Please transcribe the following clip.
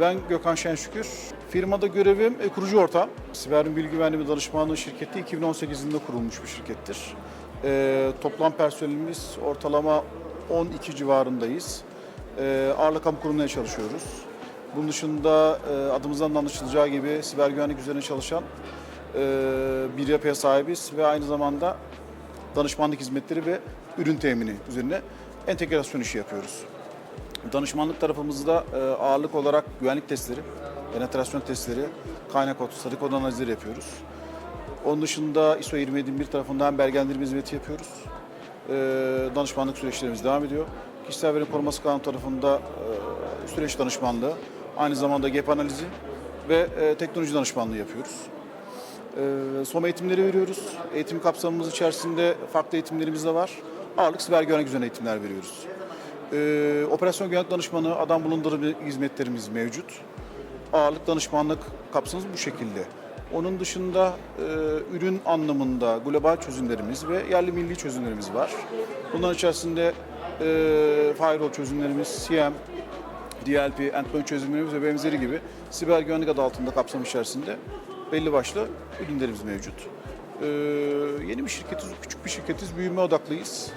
Ben Gökhan Şenşükür. Firmada görevim e, kurucu ortağım. Siber Bilgi Güvenliği ve Danışmanlığı şirketi 2018 yılında kurulmuş bir şirkettir. E, toplam personelimiz ortalama 12 civarındayız. E, ağırlık kamu kurumuna çalışıyoruz. Bunun dışında e, adımızdan da anlaşılacağı gibi siber güvenlik üzerine çalışan e, bir yapıya sahibiz ve aynı zamanda danışmanlık hizmetleri ve ürün temini üzerine entegrasyon işi yapıyoruz. Danışmanlık tarafımızda e, ağırlık olarak güvenlik testleri, penetrasyon testleri, kaynak kod, statik kod analizleri yapıyoruz. Onun dışında ISO 27001 tarafından belgelendirme hizmeti yapıyoruz. E, danışmanlık süreçlerimiz devam ediyor. Kişisel veri koruması kanunu tarafında e, süreç danışmanlığı, aynı zamanda GEP analizi ve teknoloji danışmanlığı yapıyoruz. SOM eğitimleri veriyoruz. Eğitim kapsamımız içerisinde farklı eğitimlerimiz de var. Ağırlık siber güvenlik üzerine eğitimler veriyoruz. Ee, operasyon güvenlik danışmanı, adam bulundurma hizmetlerimiz mevcut. Ağırlık danışmanlık kapsamımız bu şekilde. Onun dışında e, ürün anlamında global çözümlerimiz ve yerli milli çözümlerimiz var. Bunların içerisinde e, firewall çözümlerimiz, CM, DLP, endpoint çözümlerimiz ve benzeri gibi siber güvenlik adı altında kapsam içerisinde belli başlı ürünlerimiz mevcut. Ee, yeni bir şirketiz, küçük bir şirketiz, büyüme odaklıyız.